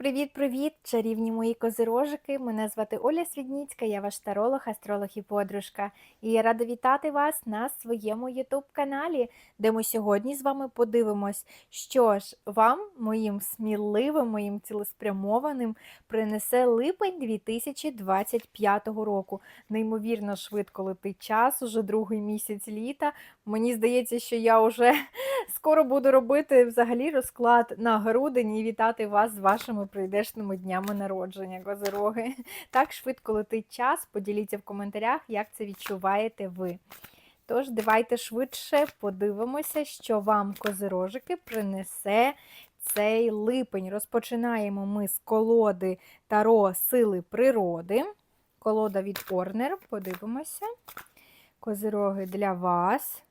Привіт-привіт, чарівні мої козирожики! Мене звати Оля Свідніцька, я ваш таролог, астролог і подружка. І я рада вітати вас на своєму ютуб-каналі, де ми сьогодні з вами подивимось, що ж вам, моїм сміливим, моїм цілеспрямованим, принесе липень 2025 року. Неймовірно швидко летить час, уже другий місяць літа. Мені здається, що я вже скоро буду робити взагалі розклад на грудень і вітати вас з вашими прийдешними днями народження, козироги. Так швидко летить час. Поділіться в коментарях, як це відчуваєте ви. Тож, давайте швидше подивимося, що вам козирожики принесе цей липень. Розпочинаємо ми з колоди Таро Сили природи. Колода від Орнер. Подивимося. Козироги для вас.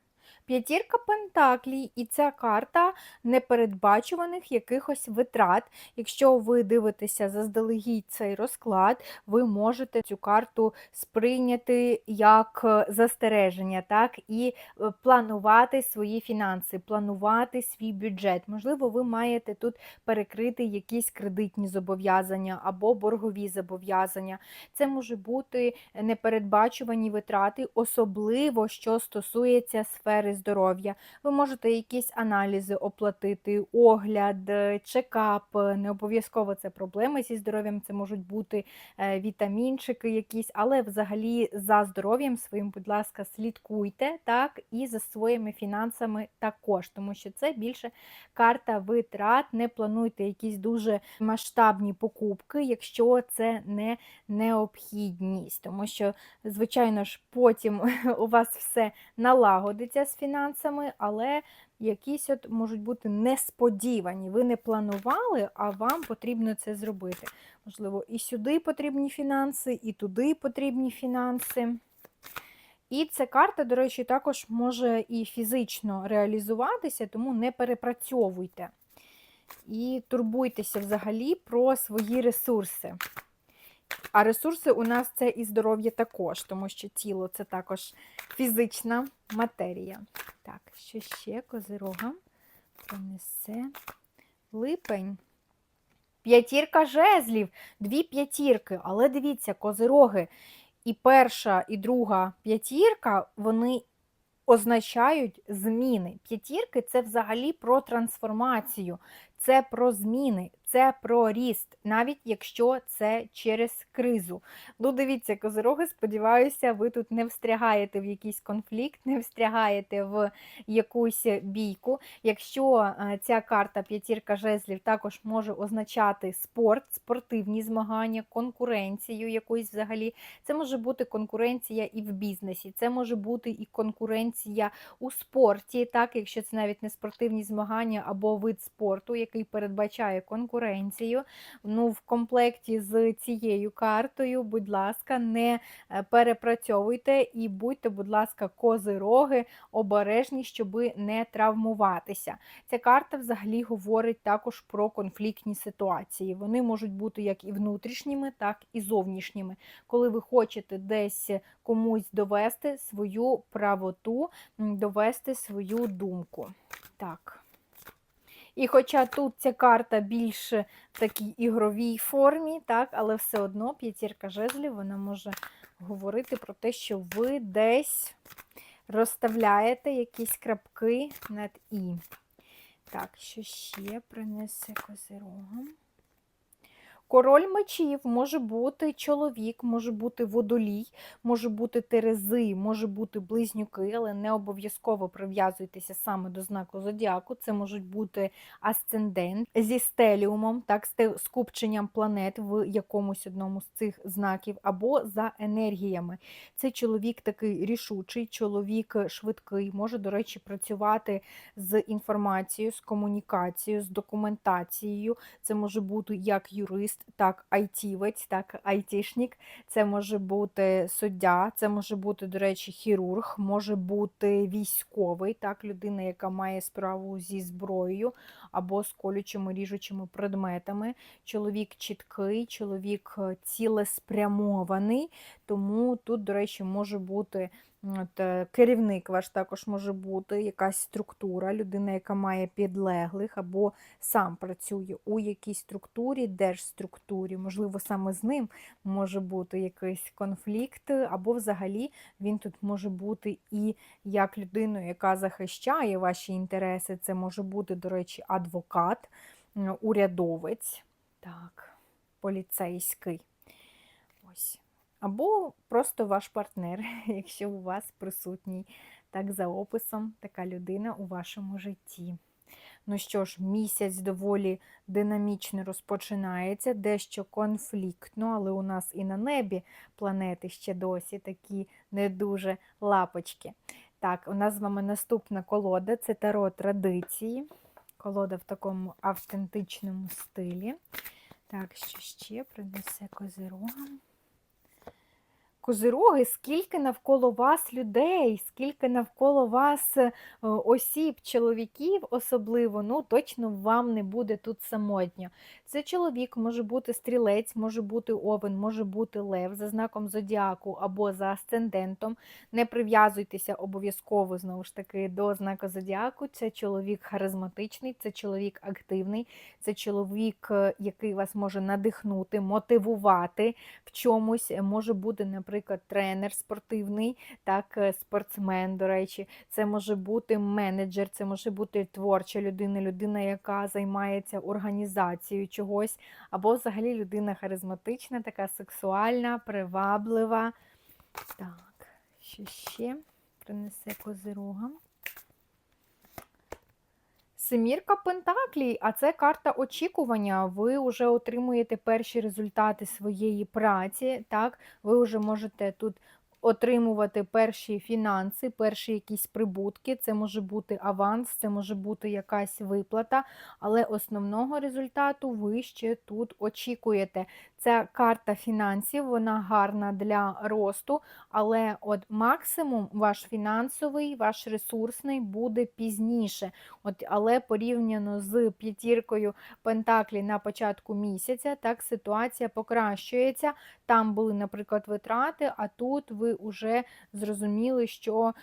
П'ятірка Пентаклій, і ця карта непередбачуваних якихось витрат. Якщо ви дивитеся заздалегідь цей розклад, ви можете цю карту сприйняти як е, застереження, так, і е, планувати свої фінанси, планувати свій бюджет. Можливо, ви маєте тут перекрити якісь кредитні зобов'язання або боргові зобов'язання. Це може бути непередбачувані витрати, особливо що стосується сфери здоров'я. Ви можете якісь аналізи оплатити, огляд, е, чекап. Не обов'язково це проблеми зі здоров'ям, це можуть бути е, вітамінчики якісь, але взагалі за здоров'ям своїм, будь ласка, слідкуйте, так, і за своїми фінансами також, тому що це більше карта витрат. Не плануйте якісь дуже масштабні покупки, якщо це не необхідність, тому що, звичайно ж, потім у вас все налагодиться з фінансами, але якісь от можуть бути несподівані. Ви не планували, а вам потрібно це зробити. Можливо, і сюди потрібні фінанси, і туди потрібні фінанси. І ця карта, до речі, також може і фізично реалізуватися, тому не перепрацьовуйте. І турбуйтеся взагалі про свої ресурси. А ресурси у нас це і здоров'я також, тому що тіло це також фізична матерія. Так, що ще козирога принесе липень. П'ятірка жезлів, дві п'ятірки. Але дивіться, козироги. І перша, і друга п'ятірка, вони означають зміни. П'ятірки це взагалі про трансформацію, це про зміни, це про ріст, навіть якщо це через кризу. Ну, дивіться, козироги, сподіваюся, ви тут не встрягаєте в якийсь конфлікт, не встрягаєте в якусь бійку. Якщо е, ця карта п'ятірка жезлів також може означати спорт, спортивні змагання, конкуренцію якусь взагалі, це може бути конкуренція і в бізнесі, це може бути і конкуренція у спорті, так, якщо це навіть не спортивні змагання або вид спорту, який передбачає конкуренцію конкуренцію. Ну, В комплекті з цією картою, будь ласка, не е, перепрацьовуйте і будьте, будь ласка, козироги, обережні, щоб не травмуватися. Ця карта взагалі говорить також про конфліктні ситуації. Вони можуть бути як і внутрішніми, так і зовнішніми. Коли ви хочете десь комусь довести свою правоту, довести свою думку. Так. І хоча тут ця карта більш в такій ігровій формі, так, але все одно п'ятірка жезлів вона може говорити про те, що ви десь розставляєте якісь крапки над І. Так, що ще принесе козирогам? Король мечів може бути чоловік, може бути водолій, може бути терези, може бути близнюки, але не обов'язково прив'язуйтеся саме до знаку зодіаку. Це можуть бути асцендент зі стеліумом, так, з скупченням планет в якомусь одному з цих знаків, або за енергіями. Це чоловік такий рішучий, чоловік швидкий, може, до речі, працювати з інформацією, з комунікацією, з документацією. Це може бути як юрист так, айтівець, так, айтішнік, це може бути суддя, це може бути, до речі, хірург, може бути військовий, так, людина, яка має справу зі зброєю або з колючими ріжучими предметами. Чоловік чіткий, чоловік е, цілеспрямований, тому тут, до речі, може бути От, е, керівник ваш також може бути, якась структура, людина, яка має підлеглих, або сам працює у якійсь структурі, держструктурі. Можливо, саме з ним може бути якийсь конфлікт, або взагалі він тут може бути і як людиною, яка захищає ваші інтереси. Це може бути, до речі, адвокат, урядовець, так, поліцейський. Ось. Або просто ваш партнер, якщо у вас присутній так за описом така людина у вашому житті. Ну що ж, місяць доволі динамічно розпочинається, дещо конфліктно, але у нас і на небі планети ще досі такі не дуже лапочки. Так, у нас з вами наступна колода це таро традиції. Колода в такому автентичному стилі. Так, що ще принесе козирогам? Козироги, скільки навколо вас людей, скільки навколо вас е, осіб, чоловіків особливо, ну точно вам не буде тут самотньо. Це чоловік може бути стрілець, може бути овен, може бути лев за знаком зодіаку або за асцендентом. Не прив'язуйтеся обов'язково знову ж таки до знака зодіаку. Це чоловік харизматичний, це чоловік активний, це чоловік, е, який вас може надихнути, мотивувати в чомусь. Може бути, наприклад, тренер спортивний, так, е, спортсмен, до речі, це може бути менеджер, це може бути творча людина, людина, яка займається організацією чогось, або взагалі людина харизматична, така сексуальна, приваблива. Так, що ще принесе козирогам? Семірка Пентаклій, а це карта очікування. Ви вже отримуєте перші результати своєї праці. Так, ви вже можете тут отримувати перші фінанси, перші якісь прибутки. Це може бути аванс, це може бути якась виплата, але основного результату ви ще тут очікуєте. Ця карта фінансів, вона гарна для росту, але от максимум ваш фінансовий, ваш ресурсний буде пізніше. От, Але порівняно з п'ятіркою Пентаклі на початку місяця, так ситуація покращується. Там були, наприклад, витрати, а тут ви вже зрозуміли, що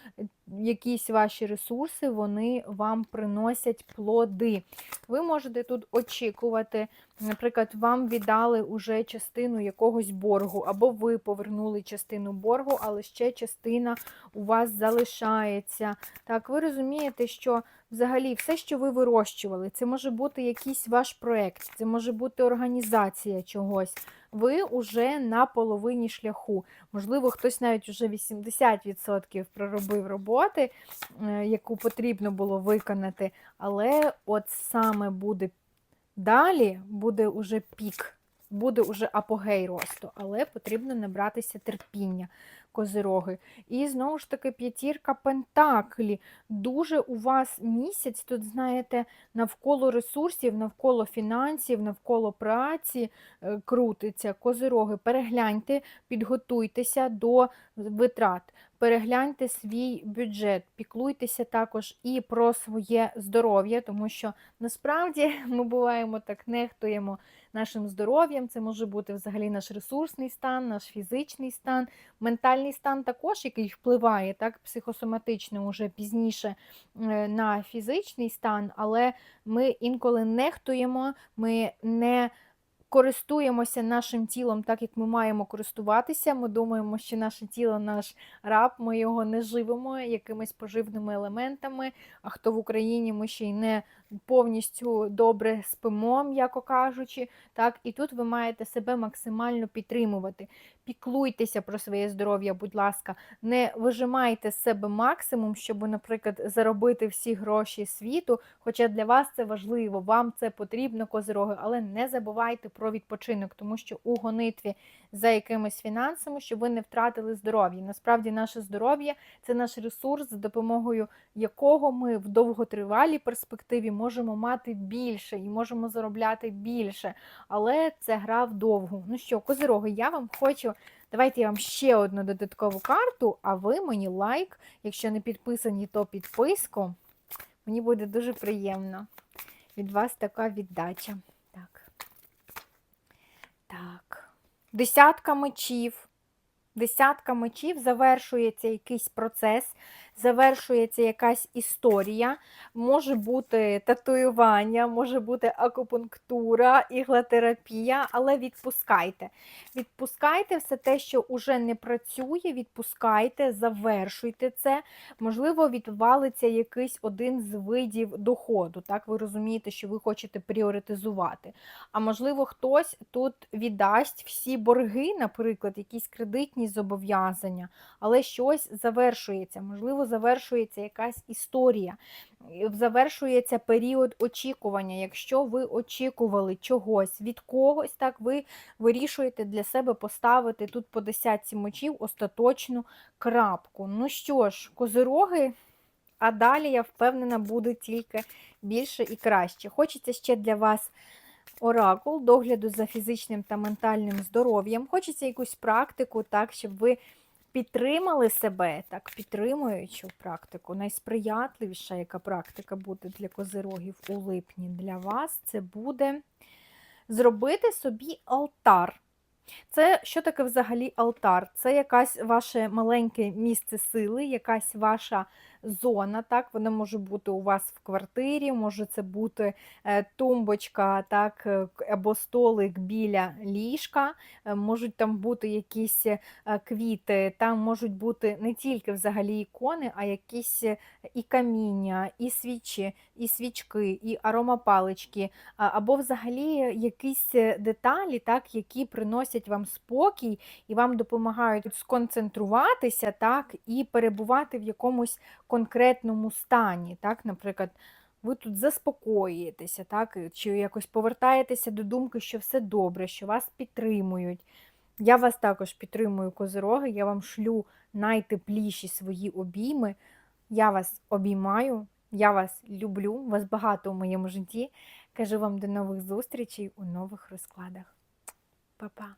якісь ваші ресурси вони вам приносять плоди. Ви можете тут очікувати, наприклад, вам віддали уже частину якогось боргу, або ви повернули частину боргу, але ще частина у вас залишається. Так, ви розумієте, що взагалі все, що ви вирощували, це може бути якийсь ваш проєкт, це може бути організація чогось. Ви вже на половині шляху. Можливо, хтось навіть вже 80% проробив роботи, е, яку потрібно було виконати, але от саме буде далі, буде уже пік, буде уже апогей росту, але потрібно набратися терпіння козироги. І знову ж таки, п'ятірка Пентаклі. Дуже у вас місяць, тут, знаєте, навколо ресурсів, навколо фінансів, навколо праці е, крутиться козироги. Перегляньте, підготуйтеся до витрат. Перегляньте свій бюджет, піклуйтеся також і про своє здоров'я, тому що насправді ми буваємо так, нехтуємо нашим здоров'ям. Це може бути взагалі наш ресурсний стан, наш фізичний стан, ментальний стан також, який впливає так, психосоматично уже пізніше е, на фізичний стан, але ми інколи нехтуємо, ми не користуємося нашим тілом так, як ми маємо користуватися. Ми думаємо, що наше тіло наш раб, ми його не живемо якимись поживними елементами. А хто в Україні ми ще й не повністю добре спимо, м'яко кажучи. Так, І тут ви маєте себе максимально підтримувати. Піклуйтеся про своє здоров'я, будь ласка, не вижимайте з себе максимум, щоб, наприклад, заробити всі гроші світу. Хоча для вас це важливо, вам це потрібно, козироги, але не забувайте про відпочинок, тому що у гонитві за якимись фінансами, щоб ви не втратили здоров'я. Насправді, наше здоров'я це наш ресурс, за допомогою якого ми в довготривалій перспективі можемо мати більше і можемо заробляти більше. Але це гра вдовгу. Ну що, козироги, я вам хочу. Давайте я вам ще одну додаткову карту, а ви мені лайк. Якщо не підписані, то підписку. Мені буде дуже приємно. Від вас така віддача. Так. Десятка мечів. Десятка мечів завершується якийсь процес, завершується якась історія, може бути татуювання, може бути акупунктура, іглотерапія, але відпускайте. Відпускайте все те, що вже не працює, відпускайте, завершуйте це. Можливо, відвалиться якийсь один з видів доходу. Так, ви розумієте, що ви хочете пріоритизувати. А можливо, хтось тут віддасть всі борги, наприклад, якісь кредитні зобов'язання, але щось завершується. Можливо, завершується якась історія, завершується період очікування. Якщо ви очікували чогось від когось, так ви вирішуєте для себе поставити тут по десятці мочів остаточну крапку. Ну що ж, козироги. А далі, я впевнена, буде тільки більше і краще. Хочеться ще для вас оракул, догляду за фізичним та ментальним здоров'ям. Хочеться якусь практику, так, щоб ви підтримали себе, так, підтримуючу практику. Найсприятливіша, яка практика буде для козирогів у липні для вас, це буде зробити собі алтар. Це що таке взагалі алтар? Це якась ваше маленьке місце сили, якась ваша зона. так, Вона може бути у вас в квартирі, може це бути е, тумбочка так, е, або столик біля ліжка, е, можуть там бути якісь квіти, там можуть бути не тільки взагалі ікони, а якісь і каміння, і свічі, і свічки, і аромапалички, або взагалі якісь деталі, так, які приносять вам спокій і вам допомагають сконцентруватися так, і перебувати в якомусь конкретному стані. Так? Наприклад, ви тут заспокоюєтеся, так? чи якось повертаєтеся до думки, що все добре, що вас підтримують. Я вас також підтримую, козироги, я вам шлю найтепліші свої обійми. Я вас обіймаю, я вас люблю, вас багато у моєму житті. Кажу вам до нових зустрічей у нових розкладах. Па-па!